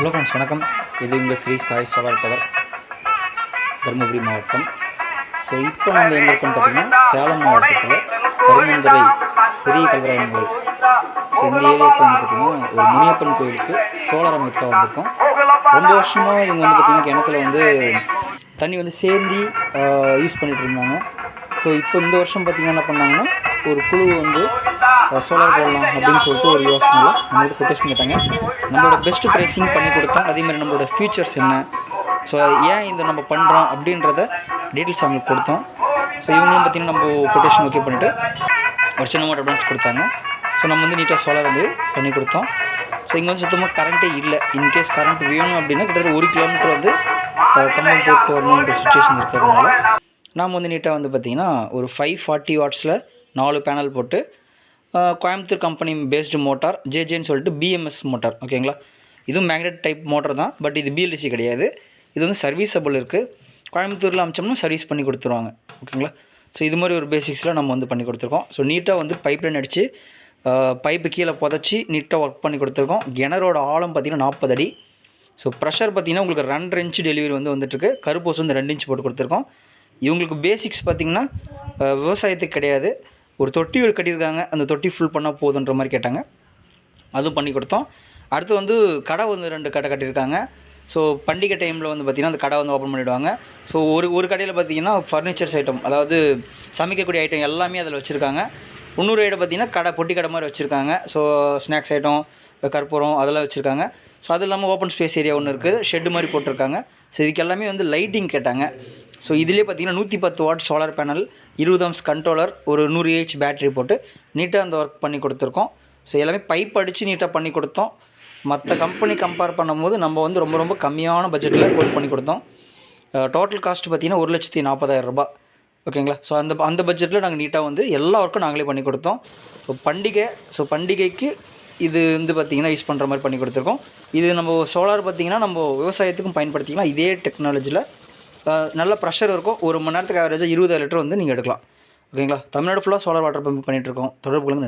Hello friends வணக்கம். இது உங்கள் ஸ்ரீ சாய் சோலார் பவர் தருமபுரி மாவட்டம். ஸோ இப்போ நம்ம எங்கே இருக்கோம்னு பார்த்தீங்கன்னா சேலம் மாவட்டத்தில் கருமந்துறை பெரிய கல்வராயன் மலை ஸோ இந்த ஏரியாவுக்கு வந்து பார்த்திங்கன்னா ஒரு முனியப்பன் கோயிலுக்கு சோலார் அமைத்துக்காக வந்திருக்கோம். ரொம்ப வருஷமாக இவங்க வந்து பார்த்திங்கன்னா கிணத்துல வந்து தண்ணி வந்து சேர்ந்து யூஸ் பண்ணிகிட்டு இருந்தாங்க. ஸோ இப்போ இந்த வருஷம் பார்த்திங்கன்னா என்ன பண்ணாங்கன்னா ஒரு குழு வந்து சோலார் போடலாம் அப்படின்னு சொல்லிட்டு ஒரு யோசனையில் நம்மளோட கொட்டேஷன் கேட்டாங்க. நம்மளோட பெஸ்ட் ப்ரைஸிங் பண்ணி கொடுத்தோம் அதே மாதிரி நம்மளோட ஃபியூச்சர்ஸ் என்ன? ஸோ ஏன் இதை நம்ம பண்ணுறோம் அப்படின்றத டீட்டெயில்ஸ் அவங்களுக்கு கொடுத்தோம். ஸோ இவங்களும் பார்த்திங்கன்னா நம்ம கொட்டேஷன் ஓகே பண்ணிவிட்டு ஒரு சின்ன அமௌண்ட் அட்வான்ஸ் கொடுத்தாங்க. ஸோ நம்ம வந்து நீட்டாக சோலார் வந்து பண்ணி கொடுத்தோம். ஸோ இங்கே வந்து சுத்தமாக கரண்ட்டே இல்லை. இன்கேஸ் கரண்ட் வேணும் அப்படின்னா கிட்டத்தட்ட ஒரு கிலோமீட்டர் வந்து கம்பம் போட்டு வரணுன்ற சுச்சுவேஷன் இருக்கிறதுனால நாம் வந்து நீட்டாக வந்து பார்த்திங்கன்னா ஒரு ஃபைவ் ஃபார்ட்டி வாட்ஸில் நாலு பேனல் போட்டு கோயம்புத்தூர் கம்பெனி பேஸ்டு மோட்டார் ஜேஜேன்னு சொல்லிட்டு பிஎம்எஸ் மோட்டார் ஓகேங்களா இதுவும் மேக்னெட் டைப் மோட்டர் தான் பட் இது பிஎல்டிசி கிடையாது. இது வந்து சர்வீஸபிள் இருக்குது கோயம்புத்தூரில் அமிச்சோம்னா சர்வீஸ் பண்ணி கொடுத்துருவாங்க ஓகேங்களா ஸோ இது மாதிரி ஒரு பேசிக்ஸில் நம்ம வந்து பண்ணி கொடுத்துருக்கோம். ஸோ நீட்டாக வந்து பைப் லைன் அடித்து பைப்பு கீழே புதைச்சி நீட்டாக ஒர்க் பண்ணி கொடுத்துருக்கோம். கிணறோட ஆழம் பார்த்திங்கன்னா நாற்பது அடி. ஸோ ப்ரெஷர் பார்த்தீங்கன்னா உங்களுக்கு ரெண்டு இன்ச்சு டெலிவரி வந்து வந்துட்டுருக்கு. கருப்பூசு வந்து ரெண்டு இன்ச் போட்டு கொடுத்துருக்கோம். இவங்களுக்கு பேசிக்ஸ் பார்த்திங்கன்னா விவசாயத்துக்கு கிடையாது. ஒரு தொட்டி ஒரு கட்டியிருக்காங்க. அந்த தொட்டி ஃபுல் பண்ணால் போதுன்ற மாதிரி கேட்டாங்க. அதுவும் பண்ணி கொடுத்தோம். அடுத்து வந்து கடை வந்து ரெண்டு கடை கட்டியிருக்காங்க. ஸோ பண்டிகை டைமில் வந்து பார்த்திங்கன்னா அந்த கடை வந்து ஓப்பன் பண்ணிவிடுவாங்க ஸோ ஒரு ஒரு கடையில் பார்த்தீங்கன்னா ஃபர்னிச்சர்ஸ் ஐட்டம் அதாவது சமைக்கக்கூடிய ஐட்டம் எல்லாமே அதில் வச்சுருக்காங்க. இன்னொரு ஐட்டம் பார்த்திங்கன்னா கடை பொட்டி கடை மாதிரி வச்சுருக்காங்க. ஸோ ஸ்நாக்ஸ் ஐட்டம் கற்பூரம் அதெல்லாம் வச்சுருக்காங்க. ஸோ அது இல்லாமல் ஓப்பன் ஸ்பேஸ் ஏரியா ஒன்று இருக்குது ஷெட்டு மாதிரி போட்டிருக்காங்க. ஸோ இதுக்கு எல்லாமே வந்து லைட்டிங் கேட்டாங்க. ஸோ இதிலே பார்த்தீங்கன்னா நூற்றி பத்து வாட் சோலார் பேனல் இருபது அம்ஸ் கண்ட்ரோலர் ஒரு நூறு ஏஹெச் பேட்டரி போட்டு நீட்டாக அந்த ஒர்க் பண்ணி கொடுத்துருக்கோம். ஸோ எல்லாமே பைப் அடித்து நீட்டாக பண்ணி கொடுத்தோம். மற்ற கம்பெனி கம்பேர் பண்ணும்போது நம்ம வந்து ரொம்ப ரொம்ப கம்மியான பட்ஜெட்டில் ஒர்க் பண்ணி கொடுத்தோம். Uh, டோட்டல் காஸ்ட் பார்த்தீங்கன்னா ஒரு லட்சத்தி நாற்பதாயிரம் ரூபாய். ஓகேங்களா ஸோ அந்த அந்த பட்ஜெட்டில் நாங்கள் நீட்டாக வந்து எல்லா ஒர்க்கும் நாங்களே பண்ணி கொடுத்தோம். ஸோ பண்டிகை ஸோ பண்டிகைக்கு இது வந்து பார்த்திங்கன்னா யூஸ் பண்ணுற மாதிரி பண்ணி கொடுத்துருக்கோம். இது நம்ம சோலார் பார்த்திங்கன்னா நம்ம விவசாயத்துக்கும் பயன்படுத்திக்கலாம். இதே டெக்னாலஜியில் நல்ல ப்ரெஷர் இருக்கும். ஒரு மணி நேரத்துக்கு ஆவரேஜாக இருபது லிட்டர் வந்து நீங்கள் எடுக்கலாம். ஓகேங்களா? தமிழ்நாடு ஃபுல்லாக சோலார் வாட்டர் பம்ப் பண்ணிகிட்ருக்கோம் தொடர்புகளுங்க